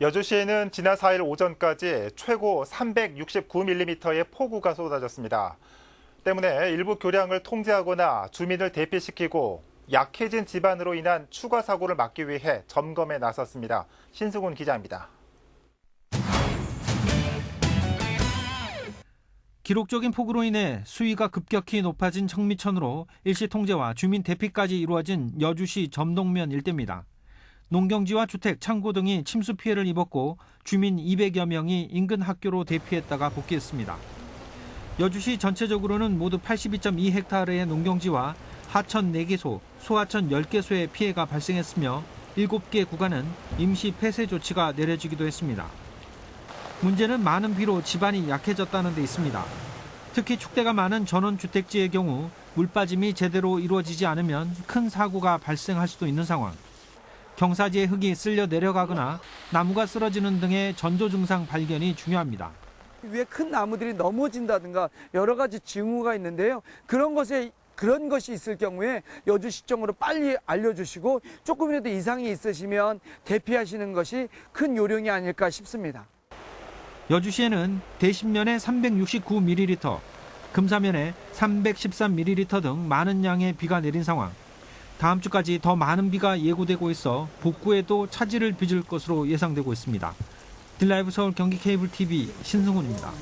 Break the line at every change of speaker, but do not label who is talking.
여주시에는 지난 4일 오전까지 최고 369mm의 폭우가 쏟아졌습니다. 때문에 일부 교량을 통제하거나 주민을 대피시키고 약해진 집안으로 인한 추가 사고를 막기 위해 점검에 나섰습니다. 신승훈 기자입니다.
기록적인 폭우로 인해 수위가 급격히 높아진 청미천으로 일시 통제와 주민 대피까지 이루어진 여주시 점동면 일대입니다. 농경지와 주택, 창고 등이 침수 피해를 입었고 주민 200여 명이 인근 학교로 대피했다가 복귀했습니다. 여주시 전체적으로는 모두 82.2헥타르의 농경지와 하천 4개소, 소하천 10개소에 피해가 발생했으며 7개 구간은 임시 폐쇄 조치가 내려지기도 했습니다. 문제는 많은 비로 집안이 약해졌다는 데 있습니다. 특히 축대가 많은 전원주택지의 경우 물빠짐이 제대로 이루어지지 않으면 큰 사고가 발생할 수도 있는 상황. 경사지의 흙이 쓸려 내려가거나 나무가 쓰러지는 등의 전조 증상 발견이 중요합니다.
위에 큰 나무들이 넘어진다든가 여러 가지 징후가 있는데요. 그런 것에 그런 것이 있을 경우에 여주시청으로 빨리 알려주시고 조금이라도 이상이 있으시면 대피하시는 것이 큰 요령이 아닐까 싶습니다.
여주시에는 대신면에 369ml, 금사면에 313ml 등 많은 양의 비가 내린 상황. 다음 주까지 더 많은 비가 예고되고 있어 복구에도 차질을 빚을 것으로 예상되고 있습니다. 딜라이브 서울 경기 케이블 TV 신승훈입니다.